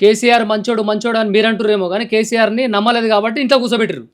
కేసీఆర్ మంచోడు మంచోడు అని మీరు అంటురేమో కానీ కేసీఆర్ని నమ్మలేదు కాబట్టి ఇంట్లో కూర్చోబెట్టారు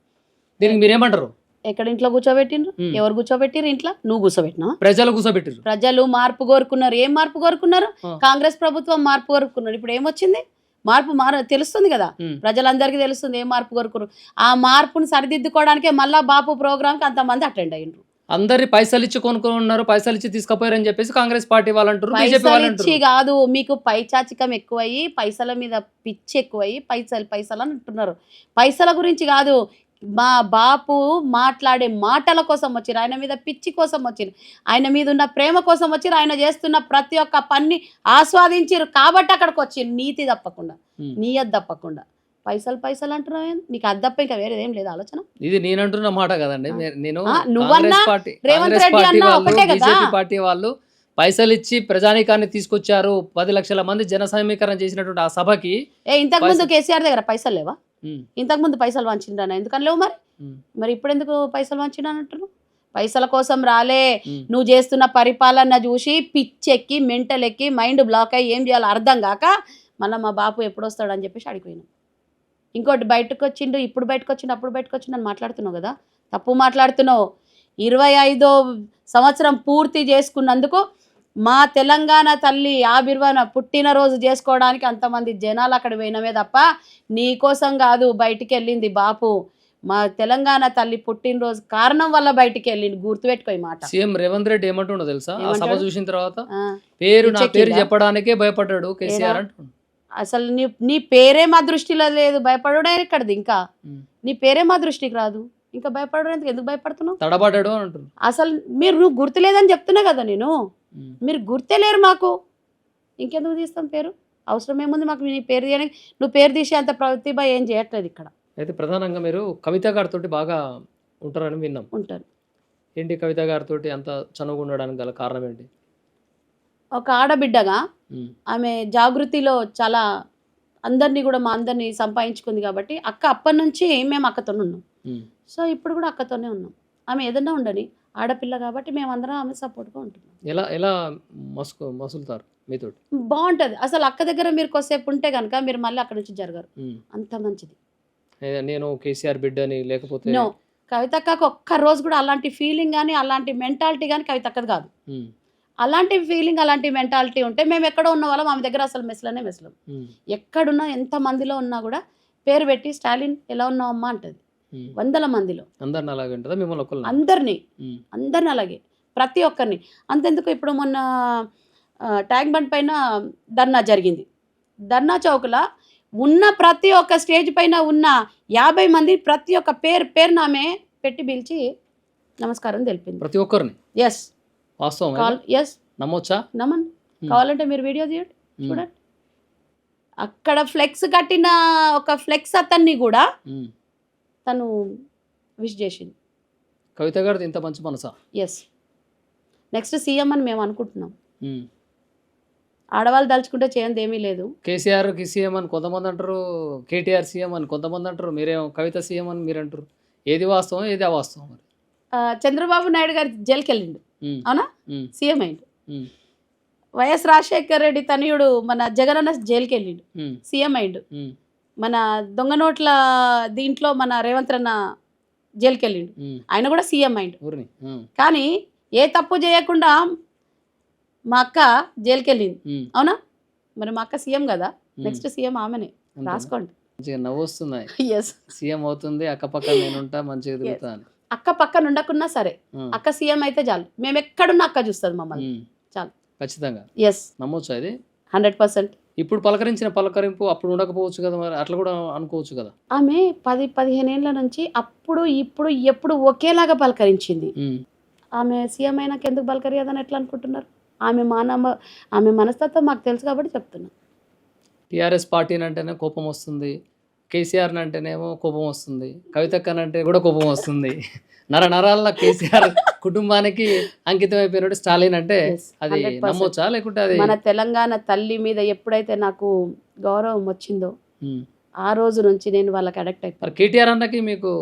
దీనికి మీరేమంటారు ఎక్కడ ఇంట్లో కూర్చోబెట్టిండ్రు. ఎవరు కూర్చోబెట్టిర్రు ఇంట్లో? నువ్వు కూర్చోబెట్టినా ప్రజలు కూర్చోబెట్టారు ప్రజలు మార్పు కోరుకున్నారు. ఏం మార్పు కోరుకున్నారు. కాంగ్రెస్ ప్రభుత్వం మార్పు కోరుకున్నారు. ఇప్పుడు ఏమొచ్చింది? మార్పు మార తెలుస్తుంది కదా. ప్రజలందరికీ తెలుస్తుంది ఏం మార్పు కోరుకున్నారు. ఆ మార్పును సరిదిద్దుకోవడానికే మళ్ళా బాపు ప్రోగ్రామ్కి అంతమంది అటెండ్ అయ్యిండ్రు. అందరి పైసలు ఇచ్చి కొనుక్కున్నారు పైసలు ఇచ్చి తీసుకుపోయారని చెప్పేసి కాంగ్రెస్ పార్టీ వాళ్ళు అంటారు బీజేపీ పైసలు వాళ్ళు ఇచ్చి అంటారు కాదు మీకు పైచాచికం ఎక్కువయ్యి పైసల మీద పిచ్చి ఎక్కువయ్యి పైసలు పైసలు అని అంటున్నారు. పైసల గురించి కాదు మా బాపు మాట్లాడే మాటల కోసం వచ్చిరు ఆయన మీద పిచ్చి కోసం వచ్చిరు ఆయన మీద ఉన్న ప్రేమ కోసం వచ్చిరు ఆయన చేస్తున్న ప్రతి ఒక్క పని ఆస్వాదించారు కాబట్టి అక్కడికి వచ్చిరు నీతి తప్పకుండా. నీయత్ తప్పకుండా. పైసలు పైసలు అంటున్నావు? నీకు అది తప్ప ఇంకా వేరేదేం లేదు ఆలోచన? ఇది నేను అంటున్న మాట కదండి. నేను నువ్వన్నా పార్టీ రేవంత్ కాంగ్రెస్ రెడ్డి పార్టీ అన్నా వాళ్ళు ఒకటే కదా. బీజేపీ పార్టీ వాళ్ళు పైసలు ఇచ్చి ప్రజానీకాన్ని తీసుకొచ్చారు. పది లక్షల మంది జన సమీకరణ చేసినటువంటి ఆ సభకి ఏ ఇంతకు ముందు కేసీఆర్ దగ్గర పైసలు లేవా? ఇంతకు ముందు పైసలు వంచిండనా ఎందుకని లేవు మరి? మరి ఇప్పుడు ఎందుకు పైసలు వంచినంటున్నావు పైసల కోసం రాలే. నువ్వు చేస్తున్న పరిపాలన చూసి పిచ్చెక్కి మెంటల్ ఎక్కి మైండ్ బ్లాక్ అయ్యి ఏం చేయాలో అర్థం కాక మళ్ళీ మా బాపు ఎప్పుడు వస్తాడని చెప్పేసి అడిగిపోయినాం. ఇంకోటి బయటకు వచ్చిండు ఇప్పుడు బయటకు వచ్చిండు అప్పుడు బయటకు వచ్చిండు అని మాట్లాడుతున్నావు కదా? తప్పు మాట్లాడుతున్నావు. ఇరవై ఐదో సంవత్సరం పూర్తి చేసుకున్నందుకు మా తెలంగాణ తల్లి ఆవిర్వాన పుట్టినరోజు చేసుకోవడానికి అంతమంది జనాలు అక్కడ పోయినమే తప్ప నీ కోసం కాదు బయటికి వెళ్ళింది బాపు. మా తెలంగాణ తల్లి పుట్టినరోజు కారణం వల్ల బయటికి వెళ్ళింది గుర్తుపెట్టుకో ఈ మాట. సీఎం రేవంత్ రెడ్డి ఏమంటుండో తెలుసా? సభ? చూసిన తర్వాత పేరు నా? పేరు చెప్పడానికే భయపడ్డాడు కేసీఆర్? అంటుండు. అసలు నీ నీ పేరే మా దృష్టిలో లేదు. భయపడడే ఇక్కడది ఇంకా. నీ పేరే మా దృష్టికి రాదు. ఇంకా భయపడడం ఎందుకు భయపడుతున్నావు? తడబడ్డాడు అసలు మీరు నువ్వు గుర్తులేదని చెప్తున్నా కదా నేను. మీరు గుర్తే లేరు మాకు. ఇంకెందుకు తీస్తాం పేరు? అవసరం ఏముంది మాకు? నీ పేరు తీయడానికి నువ్వు పేరు తీసే అంత ప్రతిభ ఏం చేయట్లేదు ఇక్కడ. అయితే ప్రధానంగా మీరు కవిత గారితో బాగా ఉంటారని విన్నాం. ఉంటారు. ఏంటి కవిత గారితో అంత చనువుగా ఉండడానికి గల కారణం ఏంటి? ఒక ఆడబిడ్డగా ఆమె జాగృతిలో చాలా అందరినీ కూడా మా అందరినీ సంపాదించుకుంది కాబట్టి అక్క అప్పటి నుంచి మేము అక్కతో ఉన్నాం. సో ఇప్పుడు కూడా అక్కతోనే ఉన్నాం. ఆమె ఏదన్నా ఉండని ఆడపిల్ల కాబట్టి మేమందరం ఆమె సపోర్ట్గా ఉంటున్నాం. ఎలా ఎలా మసుకు మసులుతారు మీతోటి? బాగుంటుంది. అసలు అక్క దగ్గర మీరు కొద్దిసేపు ఉంటే కనుక మీరు మళ్ళీ అక్కడ నుంచి జరగరు. అంత మంచిది. నేను కేసీఆర్ బిడ్డని లేకపోతే నో. కవితక్కకు ఒక్క రోజు కూడా అలాంటి ఫీలింగ్ కానీ అలాంటి మెంటాలిటీ కానీ కవితక్కది కాదు. అలాంటి ఫీలింగ్ అలాంటి మెంటాలిటీ ఉంటే మేము ఎక్కడ ఉన్న వాళ్ళం ఆమె దగ్గర అసలు మెస్లనే మెస్లం. ఎక్కడున్నా ఎంత మందిలో ఉన్నా కూడా పేరు పెట్టి స్టాలిన్ ఎలా ఉన్నావు అమ్మా? అంటది. వందల మందిలో. అందరిని అలాగే మిమ్మల్ని అందరినీ. అందరిని అలాగే. ప్రతి ఒక్కరిని. అంతెందుకు ఇప్పుడు మొన్న ట్యాంక్ బండ్ పైన ధర్నా జరిగింది. ధర్నా చౌక్లో ఉన్న ప్రతి ఒక్క స్టేజ్ పైన ఉన్న యాభై మంది ప్రతి ఒక్క పేరు పేరు నామే పెట్టి పిలిచి నమస్కారం తెలిపింది. ప్రతి ఒక్కరిని? ఎస్ వాస్తవం కాల్ ఎస్ నమ్మొచ్చా. కావాలంటే మీరు వీడియో తీయండి చూడండి. అక్కడ ఫ్లెక్స్ కట్టిన ఒక ఫ్లెక్స్ అతన్ని కూడా. తను విష్ చేసింది. కవిత గారిది ఇంత మంచి మనసా? ఎస్ నెక్స్ట్ సీఎం అని మేము అనుకుంటున్నాం. ఆడవాళ్ళు దలుచుకుంటే చేయంది ఏమీ లేదు. కేసీఆర్కి సీఎం అని కొంతమంది అంటారు కేటీఆర్ సీఎం అని కొంతమంది అంటారు మీరేమో కవిత సీఎం అని మీరు అంటారు ఏది వాస్తవం ఏది అవాస్తవం మరి? చంద్రబాబు నాయుడు గారి జైలుకి వెళ్ళిండు అవునా? సీఎం అయిండు. వైఎస్ రాజశేఖర్ రెడ్డి తనయుడు మన జగనన్న జైలుకి వెళ్ళిండు. సీఎం అయిండు. మన దొంగ నోట్ల దీంట్లో మన రేవంత్ రన్న జైలుకి వెళ్ళిండు. ఆయన కూడా సీఎం అయిండు. కానీ ఏ తప్పు చేయకుండా మా అక్క జైలుకి వెళ్ళింది. అవునా? మరి మా అక్క సీఎం కదా. నెక్స్ట్ సీఎం ఆమెనే? రాసుకోండి. మంచిగా నవ్వు వస్తున్నాయి. సీఎం అవుతుంది అక్కపక్క నేనుంటా మంచిగా తిరుగుతా అని. అక్క పక్కన ఉండకున్నా సరే అక్క సీఎం అయితే చాలు. మేము ఎక్కడున్నా అక్క చూస్తుంది మమ్మల్ని. చాలు. ఖచ్చితంగా. ఎస్ నమ్మొచ్చా ఇది? Hundred percent. ఇప్పుడు పలకరించిన పలకరింపు అప్పుడు ఉండకపోవచ్చు కదా మరి? అట్లా కూడా అనుకోవచ్చు కదా? ఆమె పది పదిహేను ఏళ్ళ నుంచి అప్పుడు ఇప్పుడు ఎప్పుడు ఒకేలాగా పలకరించింది. ఆమె సీఎం అయినాక ఎందుకు పలకరియదని ఎట్లా అనుకుంటున్నారు? ఆమె మానవ ఆమె మనస్తత్వం మాకు తెలుసు కాబట్టి చెప్తున్నా. టీఆర్ఎస్ పార్టీని అంటేనే కోపం వస్తుంది. కేసీఆర్ అంటేనేమో కోపం వస్తుంది. కవితక్కన్ అంటే కూడా కోపం వస్తుంది. నర నరాల కేసీఆర్ కుటుంబానికి అంకితం అయిపోయినట్టు స్టాలిన్ అంటే అది 100%. నమ్మొచ్చా? లేకుంటే అది మన తెలంగాణ తల్లి మీద ఎప్పుడైతే నాకు గౌరవం వచ్చిందో ఉమ్. ఆ రోజు నుంచి నేను వాళ్ళకి అడక్ట్ అయిపోయాను. కేటీఆర్ అన్నకి మీకు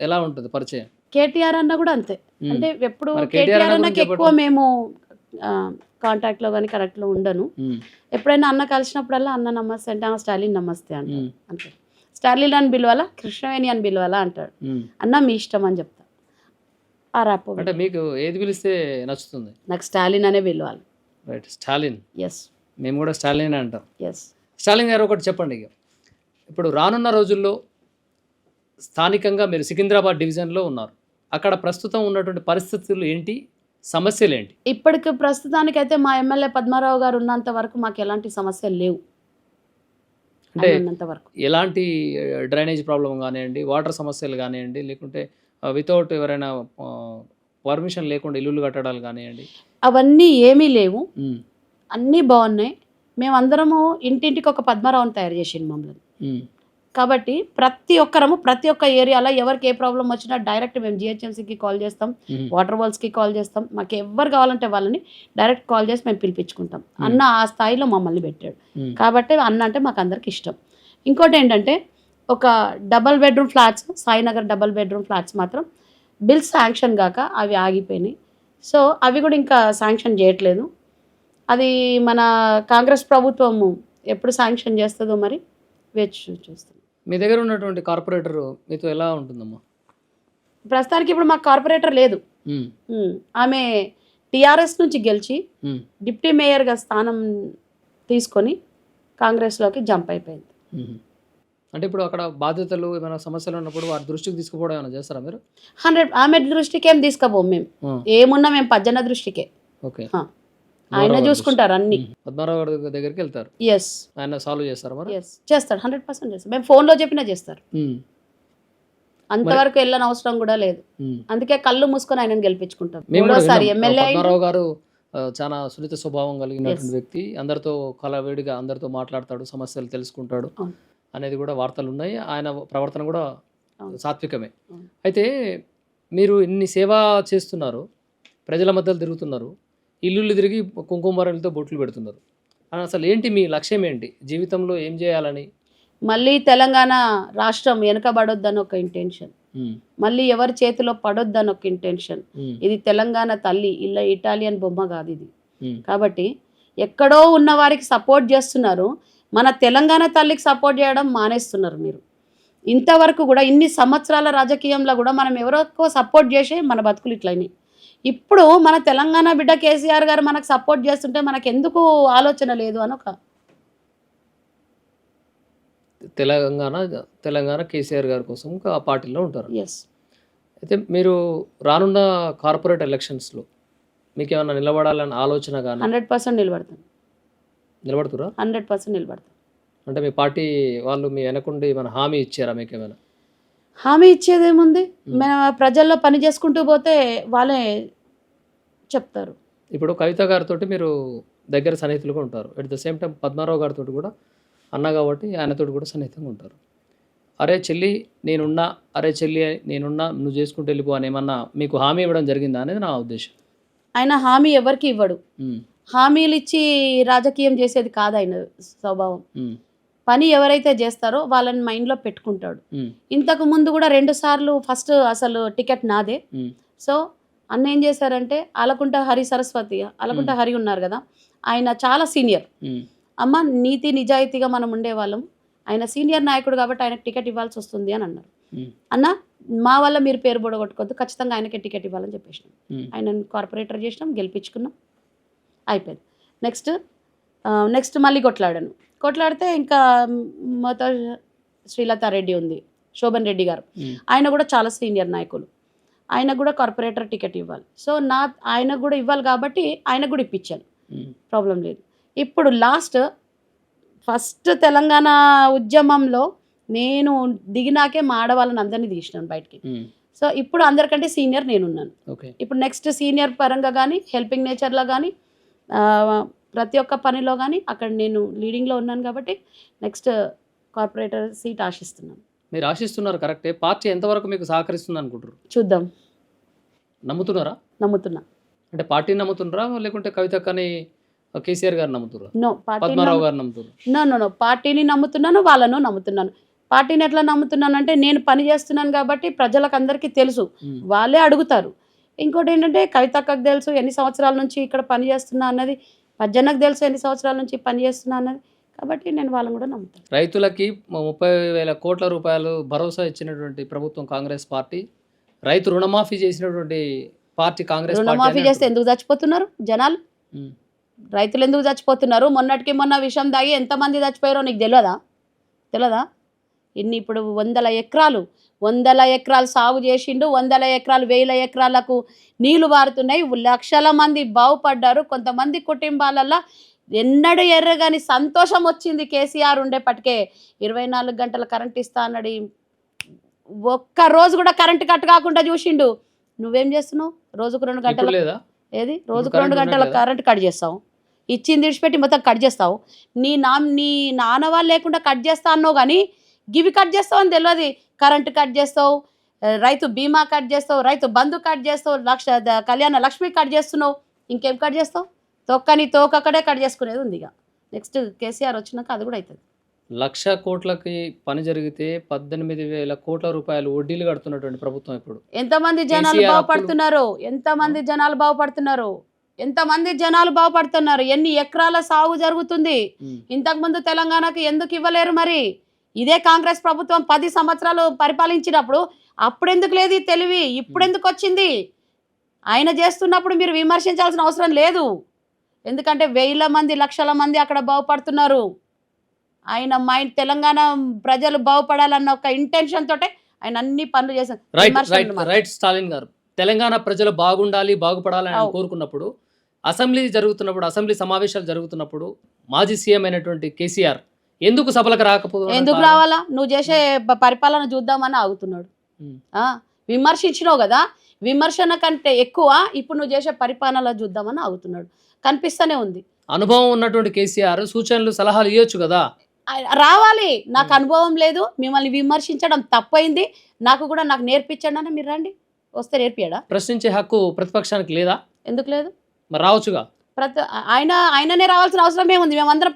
ఎలా ఉంటుంది పరిచయం? కేటీఆర్ అన్న కూడా అంతే. ఉమ్. అంటే ఎప్పుడు కేటీఆర్ కేటీఆర్ అన్న అన్నకి ఎక్కువ మేము కాంటాక్ట్లో కానీ కరెక్ట్లో ఉండను. ఎప్పుడైనా అన్న కలిసినప్పుడల్లా అన్న నమస్తే అంటే "ఆ, స్టాలిన్ నమస్తే అంటాడు స్టాలిన్ అని పిలవాలా? కృష్ణవేణి అని పిలవాలా? అంటాడు. అన్న మీ ఇష్టం అని చెప్తా. ఆ ర్యాప్ అంటే మీకు ఏది పిలిస్తే నచ్చుతుంది? నాకు స్టాలిన్ అనే పిలవాలి. రైట్. స్టాలిన్. ఎస్ మేము కూడా స్టాలిన్ అంటాం. ఎస్ స్టాలిన్ గారు ఒకటి చెప్పండి ఇప్పుడు రానున్న రోజుల్లో స్థానికంగా మీరు సికింద్రాబాద్ డివిజన్లో ఉన్నారు. అక్కడ ప్రస్తుతం ఉన్నటువంటి పరిస్థితులు ఏంటి? సమస్యలు ఏంటి ఇప్పటికి ప్రస్తుతానికైతే మా ఎమ్మెల్యే పద్మారావు గారు ఉన్నంత వరకు మాకు ఎలాంటి సమస్యలు లేవు. అంటే ఎలాంటి డ్రైనేజ్ ప్రాబ్లం కానివ్వండి వాటర్ సమస్యలు కానివ్వండి లేకుంటే వితౌట్ ఎవరైనా పర్మిషన్ లేకుండా ఇల్లులు కట్టడాలు కానివ్వండి. అవన్నీ ఏమీ లేవు. అన్నీ బాగున్నాయి. మేమందరము ఇంటింటికి ఒక పద్మారావుని తయారు చేసింది మమ్మల్ని. కాబట్టి ప్రతి ఒక్కరము ప్రతి ఒక్క ఏరియాలో ఎవరికి ఏ ప్రాబ్లం వచ్చినా డైరెక్ట్ మేము జిహెచ్ఎంసీకి కాల్ చేస్తాం వాటర్ వాల్స్కి కాల్ చేస్తాం. మాకు ఎవరు కావాలంటే వాళ్ళని డైరెక్ట్ కాల్ చేసి మేము పిలిపించుకుంటాం. అన్న ఆ స్థాయిలో మమ్మల్ని పెట్టాడు. కాబట్టి అన్న అంటే మాకు అందరికి ఇష్టం. ఇంకోటి ఏంటంటే ఒక double bedroom flats Sainagar double bedroom flats మాత్రం బిల్స్ శాంక్షన్ కాక అవి ఆగిపోయినాయి. సో అవి కూడా ఇంకా శాంక్షన్ చేయట్లేదు. అది మన కాంగ్రెస్ ప్రభుత్వము ఎప్పుడు శాంక్షన్ చేస్తుందో మరి వేచి చూస్తాం. మీ దగ్గర ఉన్నటువంటి కార్పొరేటర్ మీతో ఎలా ఉంటుందమ్మా? ప్రస్తుతానికి ఇప్పుడు మాకు కార్పొరేటర్ లేదు. ఉమ్, ఆమె టీఆర్ఎస్ నుంచి గెలిచి ఉమ్, డిప్యూటీ మేయర్గా స్థానం తీసుకొని కాంగ్రెస్లోకి జంప్ అయిపోయింది. ఉమ్. అంటే ఇప్పుడు అక్కడ బాధ్యతలు ఏమైనా సమస్యలు ఉన్నప్పుడు వారి దృష్టికి తీసుకుపోవడం ఏమైనా చేస్తారా మీరు? హండ్రెడ్ ఆమె దృష్టికి ఏం తీసుకపోం మేము. ఆ, ఏమున్నా మేము పజ్జన దృష్టికే. ఓకే. ఆ. ఆయన చూసుకుంటారు అన్ని. పద్మారావు గారి దగ్గరికి వెళ్తారు. ఎస్ ఆయన సాల్వ్ చేస్తారా మరి? ఎస్ చేస్తాడు. హండ్రెడ్ పర్సెంట్ చేస్తాడు. మేము ఫోన్లో చెప్పినా చేస్తారు. అంతవరకు వెళ్ళని అవసరం కూడా లేదు. అందుకే కళ్ళు మూసుకొని ఆయనను గెలిపించుకుంటాం. మేము కూడా మూడోసారి. ఎమ్మెల్యే గారు చాలా సున్నిత స్వభావం కలిగినటువంటి వ్యక్తి. అందరితో కలవేడిగా అందరితో మాట్లాడతాడు సమస్యలు తెలుసుకుంటాడు. అనేది కూడా వార్తలు ఉన్నాయి. ఆయన ప్రవర్తన కూడా. సాత్వికమే. అయితే మీరు ఇన్ని సేవ చేస్తున్నారు ప్రజల మధ్యలో తిరుగుతున్నారు. ఇల్లులు తిరిగి కుంకుమారాలతో బొట్లు పెడుతున్నారు. అసలు ఏంటి మీ లక్ష్యం ఏంటి? జీవితంలో ఏం చేయాలని? మళ్ళీ తెలంగాణ రాష్ట్రం వెనుకబడొద్దని ఒక ఇంటెన్షన్ మళ్ళీ ఎవరి చేతిలో పడొద్దని ఒక ఇంటెన్షన్ ఇది తెలంగాణ తల్లి ఇలా ఇటాలియన్ బొమ్మ కాదు ఇది. కాబట్టి ఎక్కడో ఉన్న వారికి సపోర్ట్ చేస్తున్నారు. మన తెలంగాణ తల్లికి సపోర్ట్ చేయడం మానేస్తున్నారు మీరు. ఇంతవరకు కూడా ఇన్ని సంవత్సరాల రాజకీయంలో కూడా మనం ఎవరికో సపోర్ట్ చేసి మన బతుకులు ఇట్లయినాయి. ఇప్పుడు మన తెలంగాణ బిడ్డ కేసీఆర్ గారు మనకు సపోర్ట్ చేస్తుంటే మనకు ఎందుకు ఆలోచన లేదు అని ఒక తెలంగాణ తెలంగాణ కేసీఆర్ గారి కోసం ఆ పార్టీలో ఉంటారు. ఎస్ అయితే మీరు రానున్న కార్పొరేట్ ఎలక్షన్స్లో మీకు ఏమైనా నిలబడాలన్న ఆలోచన కానీ హండ్రెడ్ పర్సెంట్ నిలబడతాను. నిలబడుతురా హండ్రెడ్ పర్సెంట్ నిలబడతాను. అంటే మీ పార్టీ వాళ్ళు మీ వెనకుండి మన హామీ ఇచ్చారా మీకు ఏమైనా హామీ ఇచ్చేదేముంది? మన ప్రజల్లో పని చేసుకుంటూ పోతే వాళ్ళే చెప్తారు. ఇప్పుడు కవిత గారితో మీరు దగ్గర సన్నిహితులుగా ఉంటారు. At the same time Padmarao గారితో కూడా అన్న కాబట్టి ఆయనతో కూడా సన్నిహితంగా ఉంటారు. అరే చెల్లి నేనున్నా అరే చెల్లి నేనున్నా నువ్వు చేసుకుంటూ వెళ్ళిపో అని ఏమన్నా మీకు హామీ ఇవ్వడం జరిగిందా అనేది నా ఉద్దేశం. ఆయన హామీ ఎవరికి ఇవ్వడు. ఉమ్, హామీలు ఇచ్చి రాజకీయం చేసేది కాదు ఆయన స్వభావం. ఉమ్, పని ఎవరైతే చేస్తారో వాళ్ళని మైండ్లో పెట్టుకుంటాడు. ఉమ్, ఇంతకు ముందు కూడా రెండు సార్లు ఫస్ట్ అసలు టికెట్ నాదే. సో అన్న ఏం చేశారంటే అలకుంట హరి సరస్వతి అలకుంట హరి ఉన్నారు కదా ఆయన చాలా సీనియర్. అమ్మ నీతి నిజాయితీగా మనం ఉండేవాళ్ళం. ఆయన సీనియర్ నాయకుడు కాబట్టి ఆయనకు టికెట్ ఇవ్వాల్సి వస్తుంది అని అన్నారు. అన్న మా వల్ల మీరు పేరు బొడగొట్టుకోవద్దు ఖచ్చితంగా ఆయనకే టికెట్ ఇవ్వాలని చెప్పేసినాం. ఉమ్, ఆయనను కార్పొరేటర్ చేసినాం గెలిపించుకున్నాం అయిపోయింది. నెక్స్ట్ నెక్స్ట్ మళ్ళీ కొట్లాడాను. కొట్లాడితే ఇంకా మాతో శ్రీలత రెడ్డి ఉంది శోభన్ రెడ్డి గారు. ఆయన కూడా చాలా సీనియర్ నాయకులు. ఆయన కూడా కార్పొరేటర్ టికెట్ ఇవ్వాలి. సో నా ఆయనకు కూడా ఇవ్వాలి కాబట్టి ఆయనకు కూడా ఇప్పించాను ఉమ్, ప్రాబ్లం లేదు. ఇప్పుడు లాస్ట్ ఫస్ట్ తెలంగాణ ఉద్యమంలో నేను దిగినాకే మా ఆడవాళ్ళని అందరినీ తీసినాను బయటికి. ఉమ్, సో ఇప్పుడు అందరికంటే సీనియర్ నేనున్నాను. ఓకే. ఇప్పుడు నెక్స్ట్ సీనియర్ పరంగా కానీ హెల్పింగ్ నేచర్లో కానీ ప్రతి ఒక్క పనిలో కానీ అక్కడ నేను లీడింగ్లో ఉన్నాను కాబట్టి నెక్స్ట్ కార్పొరేటర్ సీట్ ఆశిస్తున్నాను. మీరు ఆశిస్తున్నారు కరెక్టే. పార్టీ ఎంతవరకు మీకు సహకరిస్తుంది అనుకుంటారు చూద్దాం. నమ్ముతున్నారా? నమ్ముతున్నా. అంటే పార్టీని నమ్ముతున్నారా? లేకుంటే కవిత కానీ కేసీఆర్ గారు నమ్ముతుర్రా నో పార్టీ పద్మారావు గారు నమ్ముతుర్రు నో నో నో. పార్టీని నమ్ముతున్నాను వాళ్ళను నమ్ముతున్నాను. పార్టీని ఎట్లా నమ్ముతున్నాను అంటే నేను పని చేస్తున్నాను కాబట్టి ప్రజలకు అందరికీ తెలుసు వాళ్ళే అడుగుతారు. ఇంకోటి ఏంటంటే కవితక్కకు తెలుసు ఎన్ని సంవత్సరాల నుంచి ఇక్కడ పని చేస్తున్నా అన్నది పజ్జన్నకు తెలుసు ఎన్ని సంవత్సరాల నుంచి పని చేస్తున్నా అన్నది. కాబట్టి నేను వాళ్ళని కూడా నమ్ముతాను. రైతులకి ముప్పై వేల కోట్ల రూపాయలు భరోసా ఇచ్చినటువంటి ప్రభుత్వం కాంగ్రెస్ పార్టీ రైతు రుణమాఫీ చేసినటువంటి పార్టీ కాంగ్రెస్ రుణమాఫీ చేస్తే ఎందుకు చచ్చిపోతున్నారు జనాలు. రైతులు ఎందుకు చచ్చిపోతున్నారు? మొన్నటికి మొన్న విషం దాగి ఎంతమంది చచ్చిపోయారో నీకు తెలియదా తెలియదా ఇన్ని ఇప్పుడు వందల ఎకరాలు వందల ఎకరాలు సాగు చేసిండు వందల ఎకరాలు వేల ఎకరాలకు నీళ్ళు పారుతున్నాయి లక్షల మంది బాగుపడ్డారు. కొంతమంది కుటుంబాలల్లో ఎన్నడూ ఎర్రగాని సంతోషం వచ్చింది కేసీఆర్ ఉండేపటికే. ఇరవై నాలుగు గంటల కరెంట్ ఇస్తా అన్నాడు. ఒక్క రోజు కూడా కరెంట్ కట్ కాకుండా చూసిండు. నువ్వేం చేస్తున్నావు? రోజుకు రెండు గంటల ఏది? రోజుకు రెండు గంటల? కరెంట్ కట్ చేస్తావు. ఇచ్చింది విడిచిపెట్టి మొత్తం కట్ చేస్తావు. నీ నా నీ నాన్న లేకుండా కట్ చేస్తా అన్నావు కానీ గివి కట్ చేస్తావు అని తెలియదు కరెంట్ కట్ చేస్తావు రైతు బీమా కట్ చేస్తావు రైతు బంధు కట్ చేస్తావు లక్ష కళ్యాణ లక్ష్మి కట్ చేస్తున్నావు. ఇంకేం కట్ చేస్తావు? తొక్కని తోకక్కడే కట్ చేసుకునేది ఉంది ఇక. నెక్స్ట్ కేసీఆర్ వచ్చినాక అది కూడా అవుతుంది లక్ష కోట్లకి పని జరిగితే పద్దెనిమిది వేల కోట్ల రూపాయలు వడ్డీలు కడుతున్నటువంటి ప్రభుత్వం ఇప్పుడు. ఎంతమంది జనాలు బాగుపడుతున్నారు? ఎంతమంది జనాలు బాగుపడుతున్నారు? ఎంతమంది జనాలు బాగుపడుతున్నారు? ఎన్ని ఎకరాల సాగు జరుగుతుంది. ఇంతకుముందు తెలంగాణకి ఎందుకు ఇవ్వలేరు మరి? ఇదే కాంగ్రెస్ ప్రభుత్వం పది సంవత్సరాలు పరిపాలించినప్పుడు అప్పుడెందుకు లేదు తెలివి? ఇప్పుడెందుకు వచ్చింది? ఆయన చేస్తున్నప్పుడు మీరు విమర్శించాల్సిన అవసరం లేదు. ఎందుకంటే వేల మంది లక్షల మంది అక్కడ బాగుపడుతున్నారు. ఆయన మైండ్ తెలంగాణ ప్రజలు బాగుపడాలన్న ఒక ఇంటెన్షన్ తోటే ఆయన అన్ని పనులు చేశారు. రైట్ స్టాలిన్ గారు. తెలంగాణ ప్రజలు బాగుండాలి బాగుపడాలని. కోరుకున్నప్పుడు అసెంబ్లీ జరుగుతున్నప్పుడు అసెంబ్లీ సమావేశాలు జరుగుతున్నప్పుడు మాజీ సీఎం అయినటువంటి కేసీఆర్ ఎందుకు సభలకు రాకపోవడం ఎందుకు? రావాలా? నువ్వు చేసే పరిపాలన చూద్దామని ఆగుతున్నాడు. ఆ, విమర్శించినావు కదా? విమర్శన కంటే ఎక్కువ ఇప్పుడు నువ్వు చేసే పరిపాలన చూద్దామని ఆగుతున్నాడు. కనిపిస్తూనే ఉంది. అనుభవం ఉన్నటువంటి కేసీఆర్ సూచనలు సలహాలు ఇవ్వచ్చు కదా? రావాలి. నాకు. అనుభవం లేదు. మిమ్మల్ని విమర్శించడం తప్పైంది. నాకు కూడా నాకు నేర్పించండి అని మీరు రండి. వస్తే నేర్పియాడా ప్రశ్నించే హక్కు ప్రతిపక్షానికి లేదా? ఎందుకు లేదు? మరి రావచ్చుగా? ప్రతి ఆయన ఆయననే రావాల్సిన అవసరం ఏముంది? మేమందరం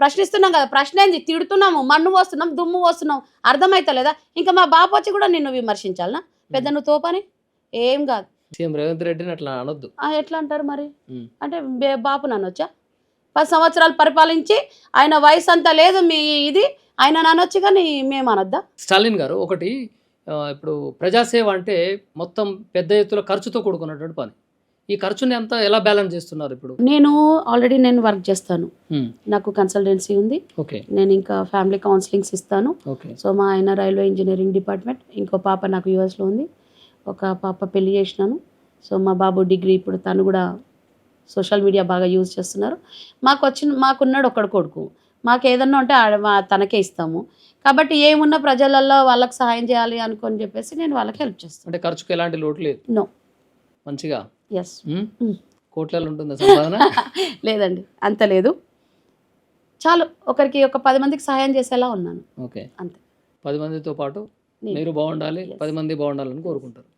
ప్రశ్నిస్తున్నాం కదా. ప్రశ్న ఏంది? తిడుతున్నాము. మన్ను పోస్తున్నాం దుమ్ము పోస్తున్నాం అర్థమైతలేదా? ఇంకా మా బాపు వచ్చి కూడా నిన్ను విమర్శించాలనా? పెద్ద నువ్వు తోపని? ఏం కాదు. సీఎం రేవంత్ రెడ్డిని అట్లా అనొద్దు. ఎట్లా అంటారు మరి. అంటే బాపు నన్ను వచ్చా పది సంవత్సరాలు పరిపాలించి ఆయన వయసు అంతా లేదు మీ ఇది ఆయన నానొచ్చి కానీ మేము అనొద్దా? స్టాలిన్ గారు ఒకటి ఇప్పుడు ప్రజాసేవ అంటే మొత్తం పెద్ద ఎత్తున ఖర్చుతో కూడుకున్నటువంటి పని. ఈ ఖర్చుని అంతా ఎలా బ్యాలెన్స్ చేస్తున్నారు ఇప్పుడు? నేను ఆల్రెడీ నేను వర్క్ చేస్తాను. నాకు కన్సల్టెన్సీ ఉంది. ఓకే. నేను ఇంకా ఫ్యామిలీ కౌన్సిలింగ్స్ ఇస్తాను. ఓకే. సో మా ఆయన రైల్వే ఇంజనీరింగ్ డిపార్ట్మెంట్ ఇంకో పాప నాకు యూఎస్లో ఉంది. ఒక పాప పెళ్ళి చేసినాను. సో మా బాబు డిగ్రీ ఇప్పుడు తను కూడా సోషల్ మీడియా బాగా యూజ్ చేస్తున్నారు. మాకు వచ్చిన మాకున్నాడు ఒక్కడు కొడుకు. మాకు ఏదన్నా ఉంటే తనకే ఇస్తాము. కాబట్టి ఏమున్నా ప్రజలలో వాళ్ళకి సహాయం చేయాలి అనుకొని చెప్పేసి నేను వాళ్ళకి హెల్ప్ చేస్తాను. అంటే ఖర్చుకు ఎలాంటి లోటు లేదు? No. మంచిగా? ఎస్. కోట్లలో ఉంటుందా సంపాదన? లేదండి. అంత లేదు. చాలు. ఒకరికి ఒక పది మందికి సహాయం చేసేలా ఉన్నాను. ఓకే. అంతే. పది మందితో పాటు మీరు బాగుండాలి. పది మంది బాగుండాలని కోరుకుంటారు